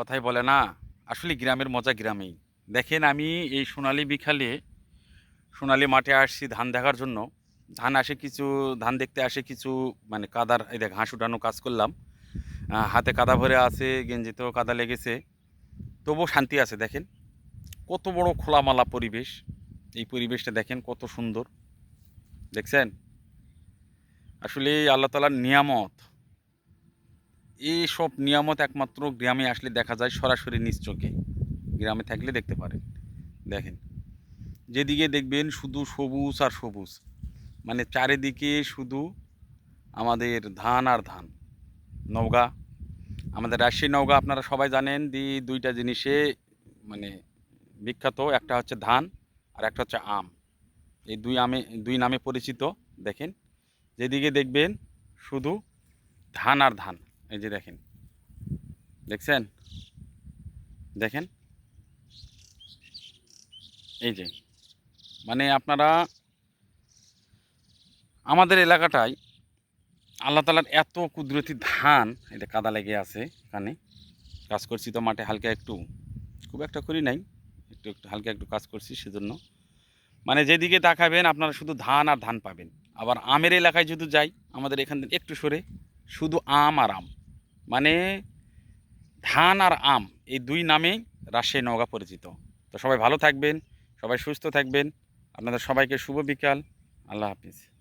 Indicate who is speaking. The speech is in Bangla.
Speaker 1: কথাই বলে না, আসলে গ্রামের মজা গ্রামেই। দেখেন আমি এই সোনালি বিকালে সোনালি মাঠে আসছি ধান দেখার জন্য। ধান আসে কিছু, ধান দেখতে আসে কিছু মানে কাদার, এই দেখ হাঁস উঠানো কাজ করলাম। হাতে কাদা ভরে আছে, গেঞ্জিতেও কাদা লেগেছে। তবুও শান্তি আছে, দেখেন। কত বড় খোলামালা পরিবেশ। এই পরিবেশটা দেখেন কত সুন্দর। দেখছেন? আসলে আল্লাহ তালার নিয়ামত। এই সব নিয়ামত একমাত্র গ্রামে আসলে দেখা যায় সরাসরি নিজ চোখে। গ্রামে থাকলে দেখতে পারেন। দেখেন, যেদিকে দেখবেন শুধু সবুজ আর সবুজ। মানে চারিদিকে শুধু আমাদের ধান আর ধান। নওগাঁ, আমাদের রাজশাহী, নওগাঁ আপনারা সবাই জানেন দি দুইটা জিনিসে মানে বিখ্যাত। একটা হচ্ছে ধান আর একটা হচ্ছে আম। এই দুই আমে, দুই নামে পরিচিত। দেখেন, যেদিকে দেখবেন শুধু ধান আর ধান। এই যে দেখেন। দেখছেন? দেখেন? এই যে। মানে আপনারা আমাদের এলাকাটায় আল্লাহ তালার এত কুদরতি ধান এটা কাদা লেগে আছে এখানে। কাজ করছি তো মাঠে হালকা একটু। খুব একটা করি নাই। একটু একটু হালকা একটু কাজ করছি সেজন্য। মানে যেদিকে তাকাবেন আপনারা শুধু ধান আর ধান পাবেন। আবার আমের এলাকায় যদি যাই, আমাদের এখান থেকে একটু সরে শুধু আম আর আম। মানে ধান আর আম, এই দুই নামে রাজশাহী নওগাঁ পরিচিত। তো সবাই ভালো থাকবেন, সবাই সুস্থ থাকবেন। আপনাদের সবাইকে শুভ বিকাল। আল্লাহ হাফিজ।